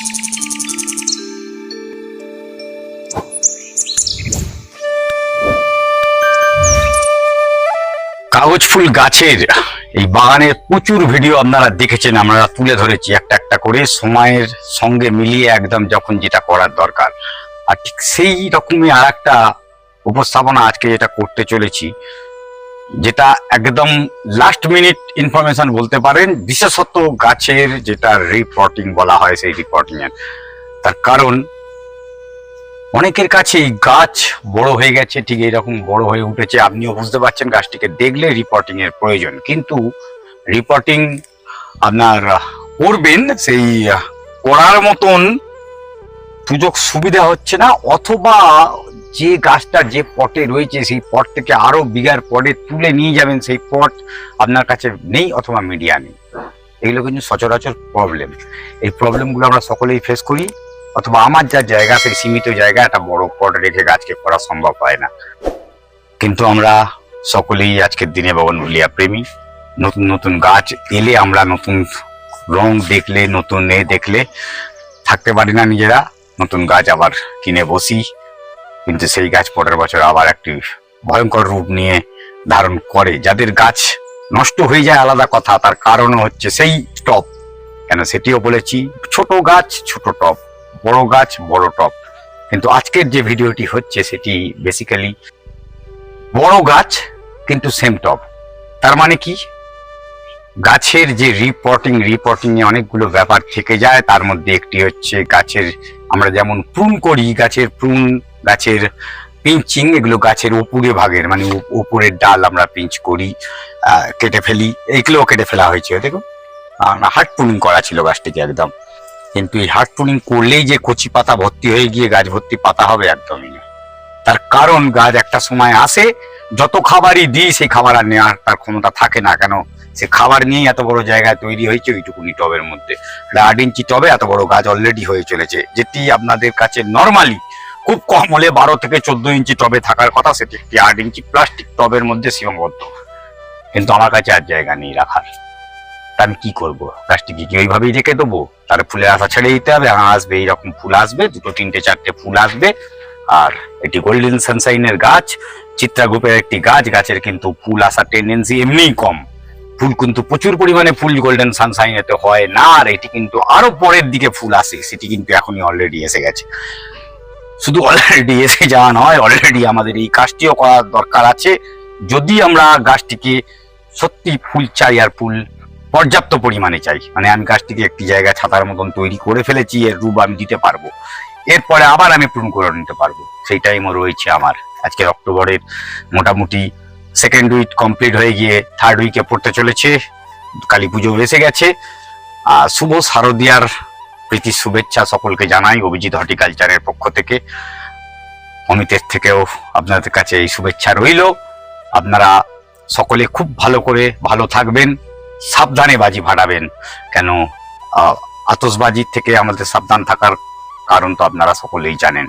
কাগজ ফুল গাছের এই বাগানের প্রচুর ভিডিও আপনারা দেখেছেন, আমরা তুলে ধরেছি একটা একটা করে, সময়ের সঙ্গে মিলিয়ে একদম যখন যেটা করার দরকার। আর ঠিক সেই রকমই আর একটা উপস্থাপনা আজকে যেটা করতে চলেছি যেটা একদম লাস্ট মিনিট ইনফরমেশন বলতে পারেন, বিশেষত গাছের যেটা রিপোর্টিং বলা হয় সেই রিপোর্টিং এর। তার কারণ, অনেকের কাছে গাছ বড় হয়ে গেছে, ঠিক এরকম বড় হয়ে উঠেছে, আপনিও বুঝতে পারছেন গাছটিকে দেখলে রিপোর্টিং এর প্রয়োজন। কিন্তু রিপোর্টিং আপনার করবেন, সেই করার মতন সুযোগ সুবিধা হচ্ছে না, অথবা যে গাছটা যে পটে রয়েছে সেই পট থেকে আরও বিঘার পটে তুলে নিয়ে যাবেন সেই পট আপনার কাছে নেই অথবা মিডিয়া নেই। এগুলো কিন্তু সচরাচর প্রবলেম এই প্রবলেমগুলো আমরা সকলেই ফেস করি, অথবা আমার যা জায়গা সেই সীমিত জায়গা, একটা বড় পট রেখে গাছকে করা সম্ভব হয় না। কিন্তু আমরা সকলেই আজকের দিনে বগনভুলিয়া প্রেমী। নতুন নতুন গাছ এলে আমরা নতুন রং দেখলে, নতুন এ দেখলে, থাকতে পারি না নিজেরা, নতুন গাছ আবার কিনে বসি। কিন্তু সেই গাছ পরের বছর আবার একটি ভয়ঙ্কর রূপ নিয়ে ধারণ করে। যাদের গাছ নষ্ট হয়ে যায় আলাদা কথা, তার কারণ হচ্ছে সেই টপ। কেন সেটিও বলেছি, ছোট গাছ, ছোট টপ, বড় গাছ, বড় টপ। কিন্তু আজকের যে ভিডিওটি হচ্ছে, সেটি বেসিক্যালি বড় গাছ, কিন্তু সেম টপ। তার মানে কি? গাছের যে রিপোর্টিং রিপোর্টিং এ অনেকগুলো ব্যাপার থেকে যায়। তার মধ্যে একটি হচ্ছে গাছের, আমরা যেমন প্রুন করি, গাছের প্রুন গাছের পিঞ্চিং, এগুলো গাছের উপরে ভাগের মানে উপ- উপরের ডাল আমরা পিঞ্চ করি কেটে ফেলি এইগুলোও কেটে ফেলা হয়েছে দেখুন হার্ট প্রুনিং করা ছিল গাছটিকে একদম। কিন্তু এই হার্ট প্রুনিং করলেই যে কচি পাতা ভর্তি হয়ে গিয়ে গাছ ভর্তি পাতা হবে একদমই না। তার কারণ গাছ একটা সময় আসে, যত খাবারই দিই, সেই খাবার আর নেওয়ার তার ক্ষমতা থাকে না, কেন? সে খাবার নিয়েই এত বড় জায়গায় তৈরি হয়েছে, ওইটুকুনি টবের মধ্যে। আট ইঞ্চি টবে এত বড় গাছ অলরেডি হয়ে চলেছে, যেটি আপনাদের কাছে নর্মালি খুব কম হলে বারো থেকে চোদ্দ ইঞ্চি টবে থাকার কথা, সেটি একটি আট ইঞ্চি প্লাস্টিক টবের মধ্যে সীমাবদ্ধ। কিন্তু আমার কাছে আর জায়গা নেই রাখার। তা আমি কি করব? গাছটিকে কি ওইভাবেই রেখে দেবো? তার ফুলের আশা ছেড়ে দিতে হবে আসবে এইরকম ফুল আসবে, দুটো, তিনটে, চারটে ফুল আসবে। আর এটি গোল্ডেন সানসাইনের গাছ চিত্রা গ্রুপের একটি গাছ, গাছের কিন্তু ফুল আসার টেন্ডেন্সি এমনিই কম। ফুল কিন্তু প্রচুর পরিমাণে ফুল গোল্ডেন সানসাইনেতে হয় না, আর এটি কিন্তু আরও পরের দিকে ফুল আসে, সেটি কিন্তু এখনই অলরেডি এসে গেছে। শুধু অলরেডি এসে যাওয়া নয় অলরেডি আমাদের এই কাজটিও করার দরকার আছে। যদি আমরা গাছটিকে সত্যি ফুল চাই আর ফুল পর্যাপ্ত পরিমাণে চাই মানে আমি গাছটিকে একটি জায়গায় ছাতার মতন তৈরি করে ফেলেছি, এর রূপ আমি দিতে পারব। এরপরে আবার আমি পূরণ করে নিতে পারব। সেই টাইমও রয়েছে আমার আজকে অক্টোবরের মোটামুটি সেকেন্ড উইক কমপ্লিট হয়ে গিয়ে থার্ড উইকে পড়তে চলেছে। কালী পুজো এসে গেছে। আর শুভ শারদিয়ার প্রীতি শুভেচ্ছা সকলকে জানাই অভিজিৎ হর্টিকালচারের পক্ষ থেকে। অমিতের থেকেও আপনাদের কাছে এই শুভেচ্ছা রইল। আপনারা সকলে খুব ভালো করে ভালো থাকবেন, সাবধানে বাজি ফাটাবেন, কেন আতসবাজির থেকে আমাদের সাবধান থাকার কারণ তো আপনারা সকলেই জানেন।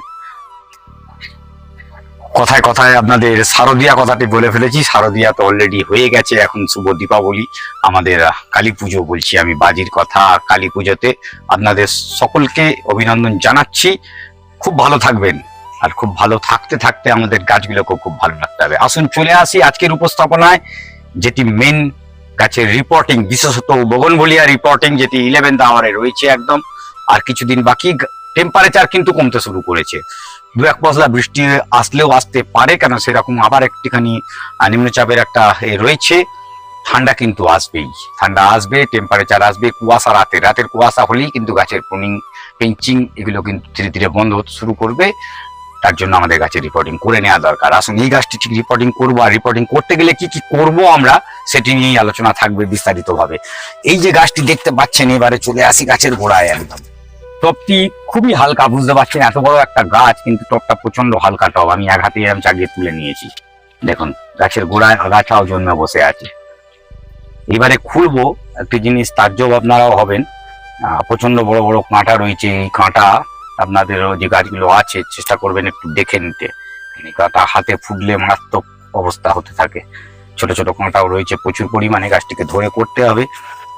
কথায় কথায় আপনাদের শারদিয়া কথাটি বলে ফেলেছি। শারদিয়া তো অলরেডি হয়ে গেছে, এখন শুভ দীপাবলি। আমাদের কালী পুজো বলছি আমি, বাজির কথা। কালী পুজোতে আপনাদের সকলকে অভিনন্দন জানাচ্ছি। খুব ভালো থাকবেন। আর খুব ভালো থাকতে থাকতে আমাদের গাছগুলোকেও খুব ভালো রাখতে হবে। আসুন চলে আসি আজকের উপস্থাপনায়, যেটি মেন গাছের রিপোর্টিং বিশেষত বগনভলিয়া রিপোর্টিং যেটি ইলেভেন্থ আওয়ারে রয়েছে একদম। আর কিছুদিন বাকি টেম্পারেচার কিন্তু কমতে শুরু করেছে। দু এক পশলা বৃষ্টি আসলেও আসতে পারে, কেন সেরকম আবার একটিখানি নিম্নচাপের একটা রয়েছে। ঠান্ডা কিন্তু আসবেই, ঠান্ডা আসবে টেম্পারেচার আসবে, কুয়াশা রাতে, রাতের কুয়াশা হলেই কিন্তু গাছের প্রুনিং পেঞ্চিং এগুলো কিন্তু ধীরে ধীরে বন্ধ হতে শুরু করবে। তার জন্য আমাদের গাছের রিপোর্টিং করে নেওয়া দরকার। আসুন, এই গাছটি ঠিক রিপোর্টিং করব আর রিপোর্টিং করতে গেলে কি কি করব আমরা, সেটি নিয়েই আলোচনা থাকবে বিস্তারিত ভাবে এই যে গাছটি দেখতে পাচ্ছেন, এবারে চলে আসি গাছের গোড়ায় একদম। টপটি খুবই হালকা, বুঝতে পারছেন? এত বড় একটা গাছ, কিন্তু টপটা প্রচণ্ড হালকা টপ। আমি এক হাতে এরম চাগিয়ে তুলে নিয়েছি। দেখুন, গাছের গোড়ায় আগাছাও জন্মে বসে আছে। এবারে খুলবো, একটি জিনিস তাজ্জব আপনারাও হবেন। প্রচণ্ড বড় বড় কাঁটা রয়েছে। এই কাঁটা আপনাদের যে গাছগুলো আছে, চেষ্টা করবেন একটু দেখে নিতে। কাঁটা হাতে ফুটলে মারাত্মক অবস্থা হতে থাকে। ছোট ছোট কাঁটাও রয়েছে। প্রচুর পরিমাণে গাছটিকে ধরে করতে হবে।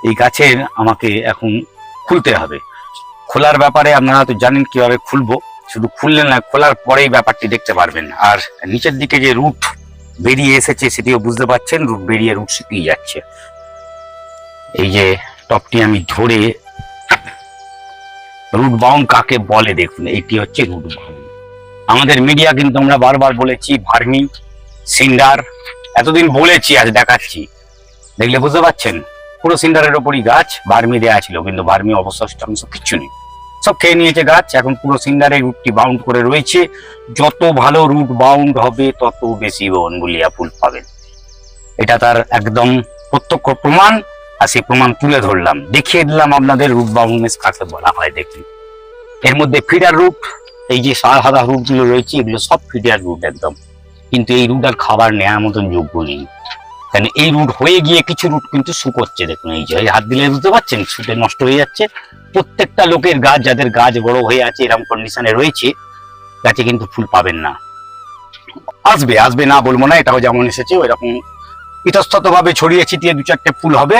এই গাছের আমাকে এখন খুলতে হবে। খোলার ব্যাপারে আপনারা তো জানেন কীভাবে খুলবো। শুধু খুললে না, খোলার পরেই ব্যাপারটি দেখতে পারবেন। আর নিচের দিকে যে রুট বেরিয়ে এসেছে সেটিও বুঝতে পারছেন রুট বেরিয়ে রুট শুকিয়ে যাচ্ছে। এই যে টপটি আমি ধরে রুট বাউন্ড কাকে বলে দেখুন, এটি হচ্ছে রুট বাউন্ড আমাদের মিডিয়া কিন্তু আমরা বারবার বলেছি ভার্মি সিন্ডার এতদিন বলেছি, আজ দেখাচ্ছি। দেখলে বুঝতে পারছেন? পুরো সিন্ডারের ওপরই গাছ ভার্মি দেওয়া ছিল, কিন্তু ভার্মি অবশিষ্টাংশ কিচ্ছু নেই। সব খেয়ে নিয়েছে গাছ। এখন পুরো সিন্ডারে রুটটি বাউন্ড করে রয়েছে। যত ভালো রুট বাউন্ড হবে, তত বেশি বনগুলিয়া ফুল পাবেন এটা তার একদম প্রত্যক্ষ প্রমাণ, আর সেই প্রমাণ তুলে ধরলাম। দেখিয়ে দিলাম আপনাদের রুট বাউন্ডনেস কাকে বলা হয় দেখুন। এর মধ্যে ফিডার রুট এই যে সাদা সাদা রুটগুলো রয়েছে, এগুলো সব ফিডার রুট একদম। কিন্তু এই রুট আর খাবার নেওয়ার মতন যোগ্য নেই। কারণ এই রুট হয়ে গিয়ে কিছু রুট কিন্তু শুকোচ্ছে দেখুন, এই যে হাত দিলে বুঝতে পারছেন শুটে নষ্ট হয়ে যাচ্ছে। প্রত্যেকটা লোকের গাছ, যাদের গাছ বড় হয়ে আছে, এরকম কন্ডিশনে রয়েছে, গাছে কিন্তু ফুল পাবেন না। আসবে আসবে না বলব না, এটাও যেমন এসেছে, ওইরকম ইতস্তত ভাবে ছড়িয়ে ছিটিয়ে দু চারটে ফুল হবে।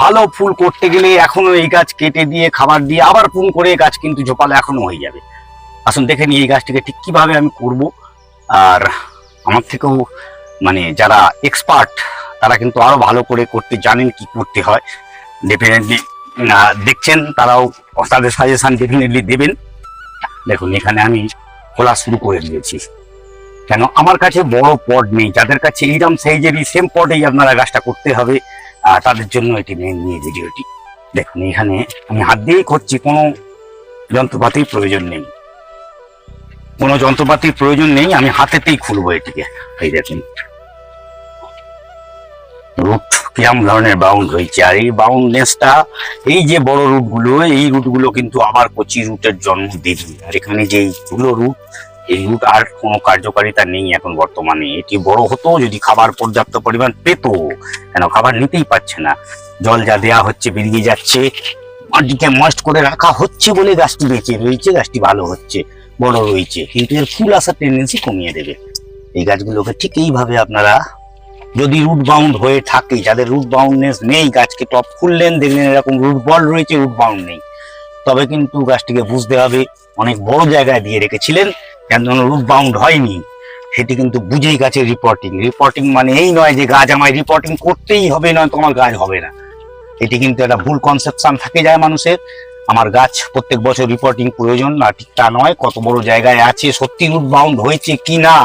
ভালো ফুল করতে গেলে এখনও এই গাছ কেটে দিয়ে, খাবার দিয়ে, আবার পুন করে গাছ কিন্তু ঝোপালো এখনও হয়ে যাবে। আসুন, দেখে নিই এই গাছটিকে ঠিক কীভাবে আমি করব। আর আমার থেকেও মানে যারা এক্সপার্ট তারা কিন্তু আরও ভালো করে করতে জানেন কি করতে হয়। ডেফিনেটলি দেখছেন, তারাও তাদের সাজেশন ডেফিনেটলি দেবেন। দেখুন, এখানে আমি খোলা শুরু করে দিয়েছি। কেন? আমার কাছে বড় পট নেই। যাদের কাছে এইরকম সাইজেরই সেম পটেই আপনারা গাছটা করতে হবে তাদের জন্য এটি মেন নিয়ে ভিডিওটি। দেখুন, এখানে আমি হাত দিয়েই করছি, কোনো যন্ত্রপাতির প্রয়োজন নেই। কোনো যন্ত্রপাতির প্রয়োজন নেই, আমি হাতেতেই খুলবো এটিকে। এই দেখুন কিরম ধরনের বাউন্ড হয়েছে? আর এই বাউন্ডনেসটা এই যে বড় রুটগুলো এই রুটগুলো কিন্তু আবার কচি রুটের জন্ম দেবে আর এখানে যে এইগুলো রুট এই রুট আর কোনো কার্যকারিতা নেই এখন বর্তমানে। এটি বড় হতো যদি খাবার পর্যাপ্ত পরিমাণ পেতো, কেন খাবার নিতেই পারছে না। জল যা দেয়া হচ্ছে বেরিয়ে যাচ্ছে, মাটিকে মস্ট করে রাখা হচ্ছে বলে গাছটি বেঁচে রয়েছে, গাছটি ভালো হচ্ছে, বড় রয়েছে। কিন্তু এর ফুল আসার টেন্ডেন্সি কমিয়ে দেবে। এই গাছগুলোকে ঠিক এইভাবে আপনারা যদি রুট বাউন্ড হয়ে থাকে, যাদের রুট বাউন্ডনেস নেই, গাছকে টপ খুললেন, দেখলেন এরকম রুট বল রয়েছে রুট বাউন্ড নেই। তবে কিন্তু গাছটিকে বুঝতে হবে, অনেক বড় জায়গায় দিয়ে রেখেছিলেন কেন রুট বাউন্ড হয়নি। সেটি কিন্তু বুঝেই গাছের রিপোর্টিং রিপোর্টিং মানে এই নয় যে গাছ আমায় রিপোর্টিং করতেই হবে নয় তোমার গাছ হবে না। এটি কিন্তু একটা ভুল কনসেপশন থাকে যায় মানুষের। আমার গাছ প্রত্যেক বছর রিপোর্টিং প্রয়োজন না ঠিক তা নয়, কত বড় জায়গায় আছে, সত্যি রুট বাউন্ড হয়েছে কি না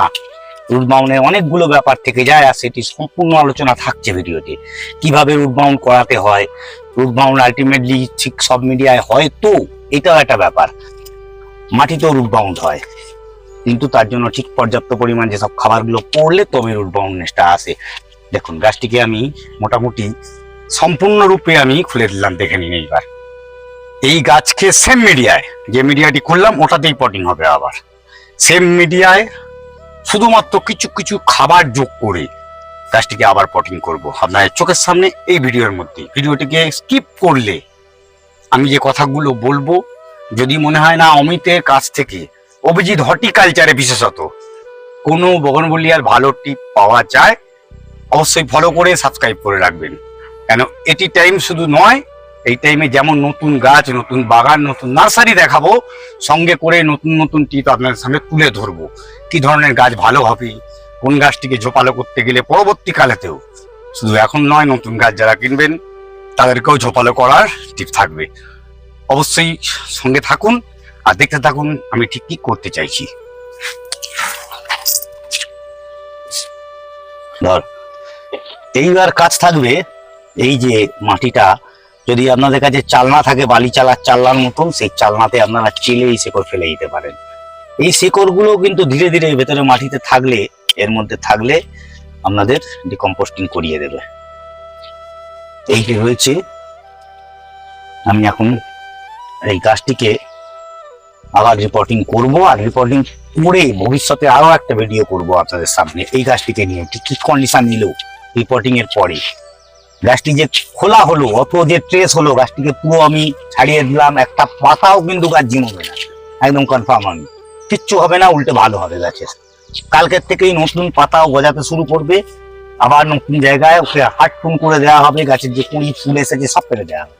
রুট অনেকগুলো ব্যাপার থেকে যায় আর সেটি সম্পূর্ণ আলোচনা থাকছে ভিডিওতে। কীভাবে রুট করাতে হয়? রুট বাউন্ড আলটিমেটলি ঠিক সব মিডিয়ায় হয় তো? এটাও একটা ব্যাপার। মাটিতেও রুট বাউন্ড হয়। কিন্তু তার জন্য ঠিক পর্যাপ্ত পরিমাণ যেসব খাবারগুলো পড়লে তবে রুট বাউন্ডনেসটা আসে। দেখুন, গাছটিকে আমি মোটামুটি সম্পূর্ণরূপে আমি খুলে দিলাম, দেখে নিন এইবার। এই গাছকে সেম মিডিয়ায় যে মিডিয়াটি খুললাম, ওটাতেই পটিং হবে আবার। সেম মিডিয়ায় শুধুমাত্র কিছু কিছু খাবার যোগ করে গাছটিকে আবার পটিং করব। আপনার চোখের সামনে এই ভিডিওর মধ্যে। ভিডিওটিকে স্কিপ করলে আমি যে কথাগুলো বলব, যদি মনে হয় না অমিতের কাছ থেকে, অভিজিৎ হর্টিকালচারে বিশেষত, কোনো বগনবলিয়ার ভালো টিপ পাওয়া যায়, অবশ্যই ফলো করে সাবস্ক্রাইব করে রাখবেন। কেন, এটি টাইম শুধু নয় এই টাইমে যেমন নতুন গাছ, নতুন বাগান, নতুন নার্সারি দেখাবো, সঙ্গে করে নতুন নতুন টিপ আপনাদের সামনে তুলে ধরবো। কি ধরনের গাছ ভালো হবে? কোন গাছটিকে ঝোপালো করতে গেলে পরবর্তীকালেতেও? শুধু এখন নয়, নতুন গাছ যারা কিনবেন, তাদেরকেও ঝোপালো করার টিপ থাকবে। অবশ্যই সঙ্গে থাকুন আর দেখতে থাকুন আমি ঠিক কি করতে চাইছি। ধর, এইবার কাজ থাকবে এই যে মাটিটা যদি আপনাদের কাছে চালনা থাকে, বালি চালার চালনার মতন, সেই চালনাতে আপনারা চিলে এই শেকড় ফেলে দিতে পারেন। এই শেকড়গুলো কিন্তু ধীরে ধীরে ভেতরে মাটিতে থাকলে, এর মধ্যে থাকলে আপনাদের ডিকম্পোস্টিং করিয়ে দেবে। এই যে রয়েছে আমি এখন এই গাছটিকে আবার রিপোর্টিং করব, আর রিপোর্টিং করে ভবিষ্যতে আরও একটা ভিডিও করব আপনাদের সামনে। এই গাছটিকে নিয়ে কি কন্ডিশন নিল রিপোর্টিং এর পরে গাছটি যে খোলা হলো, অত যে ট্রেস হলো, গাছটিকে পুরো আমি ছাড়িয়ে দিলাম, একটা পাতাও কিন্তু গাছ জিমবে না একদম কনফার্ম আমি। কিচ্ছু হবে না, উল্টে ভালো হবে গাছের। কালকের থেকেই নতুন পাতাও গজাতে শুরু করবে। আবার নতুন জায়গায় ওকে হাট টুন করে দেওয়া হবে, গাছের যে কুড়ি ফুল এসেছে, সব ফেলে দেওয়া হবে।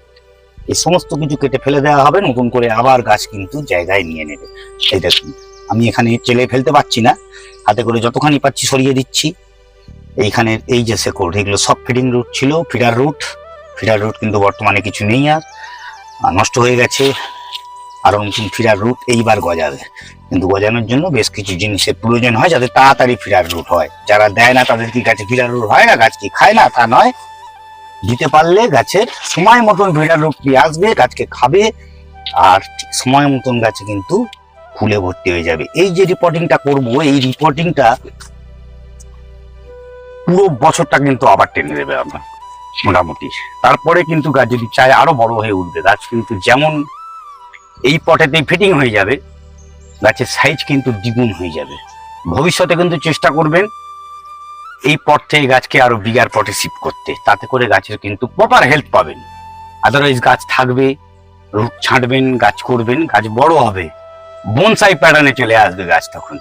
এই সমস্ত কিছু কেটে ফেলে দেওয়া হবে, নতুন করে আবার গাছ কিন্তু জায়গায় নিয়ে নেবে। এই দেখুন আমি এখানে চেলে ফেলতে পারছি না। হাতে করে যতখানি পাচ্ছি সরিয়ে দিচ্ছি। এইখানে এই যে শেকড় এগুলো সব ফিডিং রুট ছিল ফিডার রুট ফিডার রুট কিন্তু বর্তমানে কিছু নেই আর নষ্ট হয়ে গেছে। আরও নতুন ফিডার রুট এইবার গজাবে। কিন্তু গজানোর জন্য বেশ কিছু জিনিসের প্রয়োজন হয় যাতে তাড়াতাড়ি ফিডার রুট হয়। যারা দেয় না তাদের কি গাছে ফিডার রুট হয় না? গাছ কি খায় না? তা নয়। দিতে পারলে গাছের সময় মতন ফিডার রুট দিয়ে আসবে, গাছকে খাবে, আর সময় মতন গাছে কিন্তু ফুলে ভর্তি হয়ে যাবে। এই যে রিপোর্টিংটা করব, এই রিপোর্টিংটা পুরো বছরটা কিন্তু আবার টেনে দেবে আপনার মোটামুটি। তারপরে কিন্তু গাছ যদি চায় আরও বড় হয়ে উঠবে। গাছ কিন্তু যেমন এই পটেতেই ফিটিং হয়ে যাবে, গাছের সাইজ কিন্তু দ্বিগুণ হয়ে যাবে। ভবিষ্যতে কিন্তু চেষ্টা করবেন এই পট থেকে গাছকে আরও বিগার পটে শিফট করতে। তাতে করে গাছের কিন্তু প্রপার হেল্প পাবেন। আদারওয়াইজ গাছ থাকবে, রুট ছাঁটবেন, গাছ করবেন, গাছ বড় হবে। বনসাই প্যাটার্নে চলে আসবে গাছ তখন।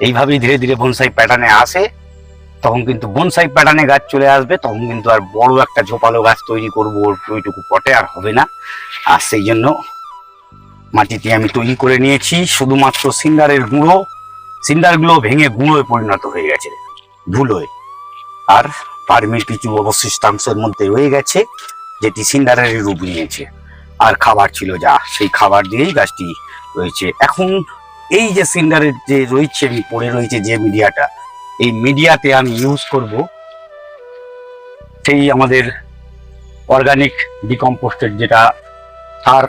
এইভাবেই ধীরে ধীরে বনসাই প্যাটার্নে আসে। তখন কিন্তু বনসাই প্যাটার্নে গাছ চলে আসবে, তখন কিন্তু আর বড় একটা ঝোপালো গাছ তৈরি করব ওইটুকু পটে আর হবে না। আর সেই জন্য মাটিতে আমি তৈরি করে নিয়েছি, শুধুমাত্র সিন্ডারের গুঁড়ো, সিন্ডারগুলো ভেঙে গুঁড়োয় পরিণত হয়ে গেছে ধুলোয় আর পারমির কিছু অবশিষ্টাংশের মধ্যে রয়ে গেছে, যেটি সিন্ডারের রূপ নিয়েছে। আর খাবার ছিল যা, সেই খাবার দিয়েই গাছটি রয়েছে। এখন এই যে সিন্ডারের যে রয়েছে পড়ে রয়েছে যে মিডিয়াটা এই মিডিয়াতে আমি ইউজ করব। সেই আমাদের অর্গানিক ডিকম্পোস্টের যেটা সার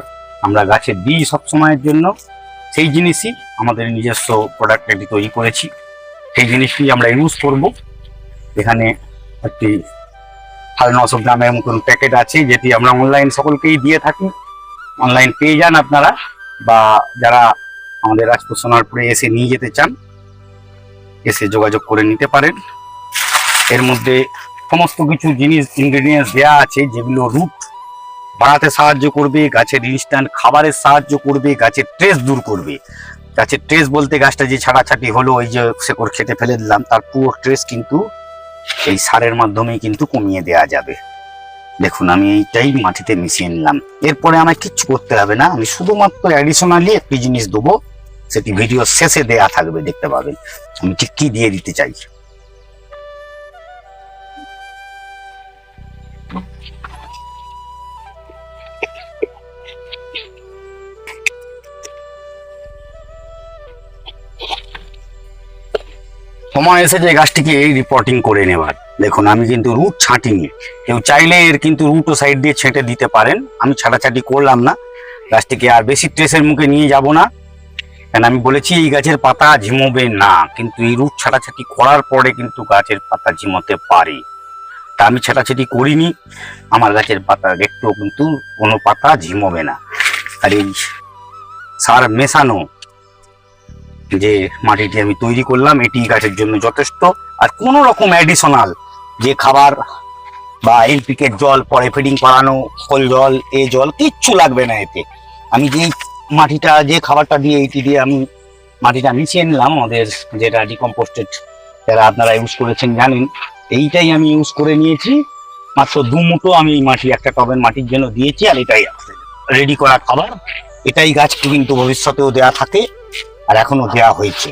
আমরা গাছে দিই সবসময়ের জন্য, সেই জিনিসই আমাদের নিজস্ব প্রোডাক্ট এটি তৈরি করেছি। সেই জিনিসটি আমরা ইউজ করব। এখানে একটি সাড়ে নশো গ্রামের মতন প্যাকেট আছে, যেটি আমরা অনলাইন সকলকেই দিয়ে থাকি। অনলাইন পেয়ে যান আপনারা, বা যারা আমাদের রাজপুর সোনারপুরে এসে নিয়ে যেতে চান এসে যোগাযোগ করে নিতে পারেন। এর মধ্যে সমস্ত কিছু জিনিস ইনগ্রেডিয়েন্টস দেওয়া আছে, যেগুলো রুট বাড়াতে সাহায্য করবে, গাছের ইনস্ট্যান্ট খাবারের সাহায্য করবে, গাছের ট্রেস দূর করবে। গাছের ট্রেস বলতে গাছটা যে ছাড়াছাটি হলো, ওই যে শেকড় খেতে ফেলে দিলাম, তার পুরো ট্রেস কিন্তু এই সারের মাধ্যমে কিন্তু কমিয়ে দেওয়া যাবে। দেখুন, আমি এইটাই মাটিতে মিশিয়ে নিলাম। এরপরে আমায় কিচ্ছু করতে হবে না। আমি শুধুমাত্র অ্যাডিশনালি একটি জিনিস দেবো সেটি ভিডিও শেষে দেয়া থাকবে, দেখতে পাবেন। আমি ঠিক কি দিয়ে দিতে চাই? সময় এসেছে গাছটিকে এই রিপোর্টিং করে নেবার। দেখুন, আমি কিন্তু রুট ছাঁটিনি। কেউ চাইলে এর কিন্তু রুটও সাইড দিয়ে ছেঁটে দিতে পারেন। আমি ছাটাছাটি করলাম না। গাছটিকে আর বেশি ট্রেসের মুখে নিয়ে যাব না। কেন আমি বলেছি এই গাছের পাতা ঝিমোবে না, কিন্তু এই রুট ছাটাছাটি করার পরে কিন্তু গাছের পাতা ঝিমোতে পারে। তা আমি ছাটাছাটি করিনি, আমার গাছের পাতা দেখতেও কিন্তু কোনো পাতা ঝিমোবে না। আর এই সার মেশানো যে মাটিটি আমি তৈরি করলাম, এটি গাছের জন্য যথেষ্ট। আর কোনো রকম অ্যাডিশনাল যে খাবার বা এনপিকের জল, পরে ফিডিং করানো ফল জল, এ জল, কিচ্ছু লাগবে না এতে। আমি যেই মাটিটা, যে খাবারটা দিয়ে এইটি দিয়ে আমি মাটিটা মিশিয়ে নিলাম, আমাদের যেটা ডিকম্পোস্টেড যারা আপনারা ইউজ করেছেন জানেন, এইটাই আমি ইউজ করে নিয়েছি। মাত্র দু মুঠো আমি মাটি, একটা টবের মাটির জন্য দিয়েছি আর এটাই রেডি করা খাবার। এটাই গাছকে কিন্তু ভবিষ্যতেও দেয়া থাকে আর এখনও দেয়া হয়েছে।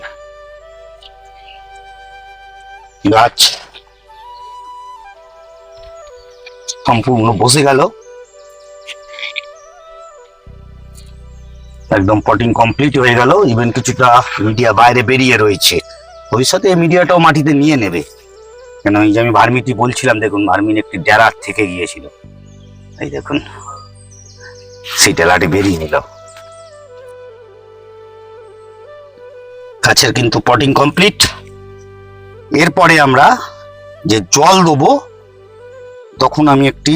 গাছ সম্পূর্ণ বসে গেল। একদম পটিং কমপ্লিট হয়ে গেল ইভেন কিছুটা মিডিয়া বাইরে বেরিয়ে রয়েছে। ভবিষ্যতে এই মিডিয়াটাও মাটিতে নিয়ে নেবে। কেন, এই যে আমি ভার্মিটি বলছিলাম, দেখুন, ভার্মিন একটি ডেরার থেকে গিয়েছিল। এই দেখুন, সেই ডেলাটি বেরিয়ে নিল। গাছের কিন্তু পটিং কমপ্লিট এরপরে আমরা যে জল দেবো, তখন আমি একটি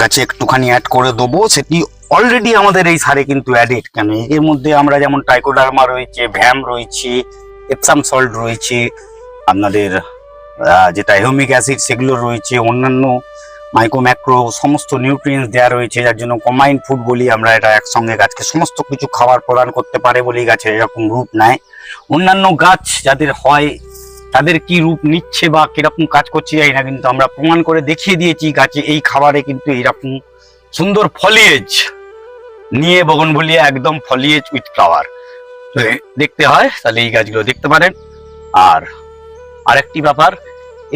গাছে একটুখানি অ্যাড করে দেবো, সেটি অলরেডি আমাদের এই সারে কিন্তু অ্যাডেড কেন? এর মধ্যে আমরা যেমন টাইকোডার্মা রয়েছে ভ্যাম রয়েছে এপসাম সল্ট রয়েছে আপনাদের আহ, যেটা হিউমিক অ্যাসিড সেগুলো রয়েছে অন্যান্য মাইক্রোম্যাক্রো সমস্ত নিউট্রিয়েন্টস দেওয়া রয়েছে যার জন্য কম্বাইন্ড ফুড বলি আমরা এটা একসঙ্গে গাছকে সমস্ত কিছু খাবার প্রদান করতে পারে বলেই গাছের এরকম রূপ নেয়। অন্যান্য গাছ যাদের হয় তাদের কি রূপ নিচ্ছে বা কীরকম কাজ করছে জানি না কিন্তু আমরা প্রমাণ করে দেখিয়ে দিয়েছি গাছে এই খাবারে কিন্তু এরকম সুন্দর ফলিয়েজ নিয়ে বগনভুলিয়া একদম ফলিয়েজ উইথ ফ্লাওয়ার দেখতে হয় তাহলে এই গাছগুলো দেখতে পারেন। আর আরেকটি ব্যাপার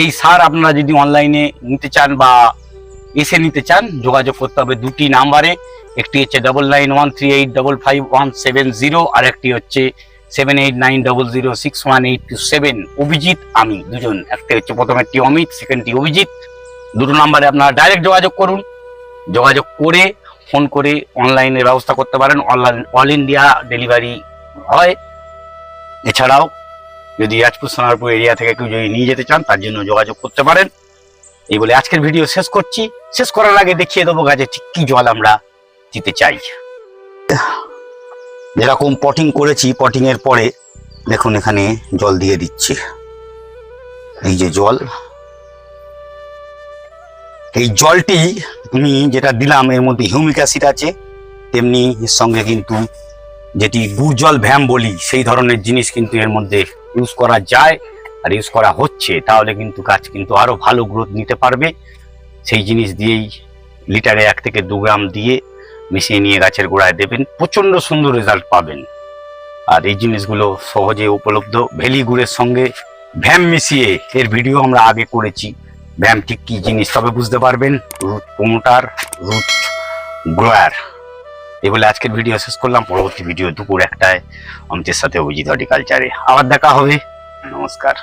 এই সার আপনারা যদি অনলাইনে নিতে চান বা এসে নিতে চান যোগাযোগ করতে হবে দুটি নাম্বারে। একটি হচ্ছে double nine one three eight double five one seven zero আর একটি হচ্ছে seven eight nine double zero six one eight two seven Abhijit আমি দুজন। একটা হচ্ছে প্রথমেরটি অমিত সেকেন্ডটি অভিজিৎ। দুটো নাম্বারে আপনারা ডাইরেক্ট যোগাযোগ করুন। যোগাযোগ করে ফোন করে অনলাইনের ব্যবস্থা করতে পারেন, অনলাইন, অল ইন্ডিয়া ডেলিভারি হয়। এছাড়াও যদি রাজপুর সোনারপুর এরিয়া থেকে কেউ যদি নিয়ে যেতে চান, তার জন্য যোগাযোগ করতে পারেন। এই বলে আজকের ভিডিও শেষ করছি। শেষ করার আগে দেখিয়ে দেবো গাছে ঠিক কি জল আমরা দিতে চাই। যেরকম পটিং করেছি পটিং এর পরে দেখুন এখানে জল দিয়ে দিচ্ছি। এই যে জল এই জলটি আমি যেটা দিলাম, এর মধ্যে হিউমিক অ্যাসিড আছে, তেমনি এর সঙ্গে কিন্তু যেটি গুড় জল ভ্যাম বলি, সেই ধরনের জিনিস কিন্তু এর মধ্যে ইউজ করা যায় আর ইউজ করা হচ্ছে। তাহলে কিন্তু গাছ কিন্তু আরও ভালো গ্রোথ নিতে পারবে। সেই জিনিস দিয়েই লিটারে এক থেকে দু গ্রাম দিয়ে মিশিয়ে নিয়ে গাছের গোড়ায় দেবেন। প্রচণ্ড সুন্দর রেজাল্ট পাবেন। আর এই জিনিসগুলো সহজে উপলব্ধ। ভেলি গুড়ের সঙ্গে ভ্যাম মিশিয়ে এর ভিডিও আমরা আগে করেছি। ভ্যাম ঠিক কি জিনিস? তবে বুঝতে পারবেন রুট প্রমোটার রুট গ্রোয়ার এই বলে আজকের ভিডিও শেষ করলাম। পরবর্তী ভিডিও দুপুর একটায়। অমিতের সাথে অভিজিৎ হর্টিকালচারে আবার দেখা হবে। নমস্কার।